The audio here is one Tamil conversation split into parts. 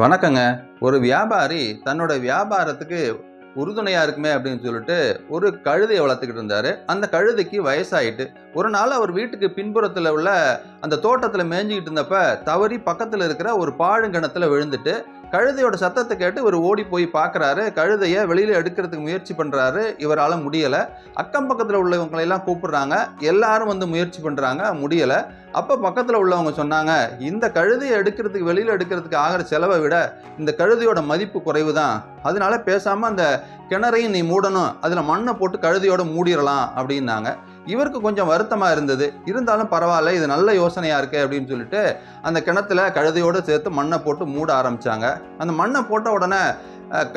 வணக்கங்க. ஒரு வியாபாரி தன்னோட வியாபாரத்துக்கு உறுதுணையாக இருக்குமே அப்படின்னு சொல்லிட்டு ஒரு கழுதையை வளர்த்துக்கிட்டு இருந்தாரு. அந்த கழுதைக்கு வயசாயிட்டு ஒரு நாள் அவர் வீட்டுக்கு பின்புறத்தில் உள்ள அந்த தோட்டத்தில் மேய்ஞ்சிக்கிட்டு இருந்தப்ப தவறி பக்கத்தில் இருக்கிற ஒரு பாழுங்கிணத்துல விழுந்துட்டு கழுதையோட சத்தத்தை கேட்டு இவர் ஓடி போய் பார்க்கறாரு கழுதையை வெளியில் எடுக்கிறதுக்கு முயற்சி பண்ணுறாரு இவரால் முடியலை. அக்கம் பக்கத்தில் உள்ளவங்களையெல்லாம் கூப்பிட்றாங்க கூப்பிடுறாங்க. எல்லாரும் வந்து முயற்சி பண்ணுறாங்க முடியலை. அப்போ பக்கத்தில் உள்ளவங்க சொன்னாங்க இந்த கழுதையை எடுக்கிறதுக்கு வெளியில் எடுக்கிறதுக்கு ஆகிற செலவை விட இந்த கழுதையோட மதிப்பு குறைவு தான் அதனால பேசாமல் அந்த கிணறையும் நீ மூடணும் அதில் மண்ணை போட்டு கழுதையோட மூடிடலாம் அப்படின்னாங்க. இவருக்கு கொஞ்சம் வருத்தமாக இருந்தது. இருந்தாலும் பரவாயில்ல இது நல்ல யோசனையாக இருக்கு அப்படின்னு சொல்லிட்டு அந்த கிணத்துல கழுதையோடு சேர்த்து மண்ணை போட்டு மூட ஆரம்பித்தாங்க அந்த மண்ணை போட்ட உடனே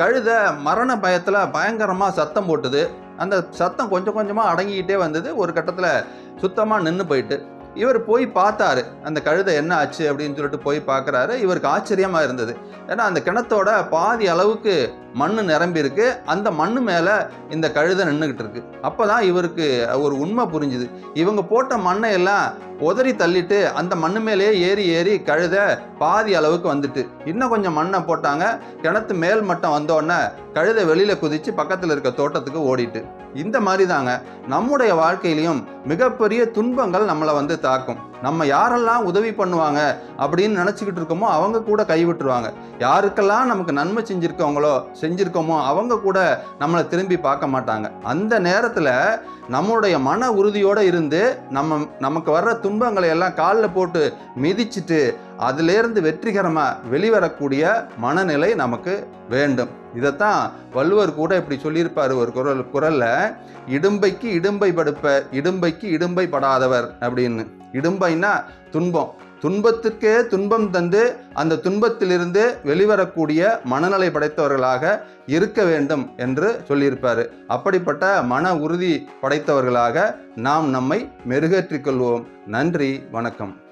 கழுத கழுதை மரண பயத்தில் பயங்கரமாக சத்தம் போட்டுது. அந்த சத்தம் கொஞ்சம் கொஞ்சமாக அடங்கிக்கிட்டே வந்தது. ஒரு கட்டத்தில் சுத்தமாக நின்று போயிட்டு. இவர் போய் பார்த்தாரு. அந்த கழுதை என்ன ஆச்சு அப்படின்னு சொல்லிட்டு போய் பார்க்குறாரு. இவருக்கு ஆச்சரியமாக இருந்தது. ஏன்னா அந்த கிணத்தோட பாதி அளவுக்கு மண்ணு நிரம்பி இருக்கு அந்த மண்ணு மேலே இந்த கழுதை நின்றுக்கிட்டு இருக்கு அப்பதான் இவருக்கு ஒரு உண்மை புரிஞ்சுது. இவங்க போட்ட மண்ணை எல்லாம் உதறி தள்ளிட்டு அந்த மண்ணு மேலேயே ஏறி ஏறி கழுத பாதி அளவுக்கு வந்துட்டு. இன்னும் கொஞ்சம் மண்ணை போட்டாங்க. கிணத்து மேல் மட்டம் வந்தோடனே கழுதை வெளியில் குதிச்சு பக்கத்தில் இருக்க தோட்டத்துக்கு ஓடிட்டு. இந்த மாதிரி தாங்க நம்முடைய வாழ்க்கையிலையும் மிகப்பெரிய துன்பங்கள் நம்மளை வந்து தாக்கும். நம்ம யாரெல்லாம் உதவி பண்ணுவாங்க அப்படின்னு நினச்சிக்கிட்டு இருக்கோமோ அவங்க கூட கைவிட்டுருவாங்க. யாருக்கெல்லாம் நமக்கு நன்மை செஞ்சுருக்கவங்களோ செஞ்சுருக்கோமோ அவங்க கூட நம்மளை திரும்பி பார்க்க மாட்டாங்க. அந்த நேரத்தில் நம்மளுடைய மன உறுதியோடு இருந்து நம்ம நமக்கு வர்ற துன்பங்களை எல்லாம் காலில் போட்டு மிதிச்சிட்டு அதிலேருந்து வெற்றிகரமாக வெளிவரக்கூடிய மனநிலை நமக்கு வேண்டும். இதைத்தான் வள்ளுவர் கூட இப்படி சொல்லியிருப்பார் ஒரு குரல் குரலில் இடும்பைக்கு இடும்பை படுப்ப இடும்பைக்கு இடும்பை படாதவர் அப்படின்னு. இடும்பைன்னா துன்பம். துன்பத்துக்கே துன்பம் தந்து அந்த துன்பத்திலிருந்து வெளிவரக்கூடிய மனநிலை படைத்தவர்களாக இருக்க வேண்டும் என்று சொல்லியிருப்பார். அப்படிப்பட்ட மன உறுதி படைத்தவர்களாக நாம் நம்மை மெருகேற்றிக் கொள்வோம். நன்றி வணக்கம்.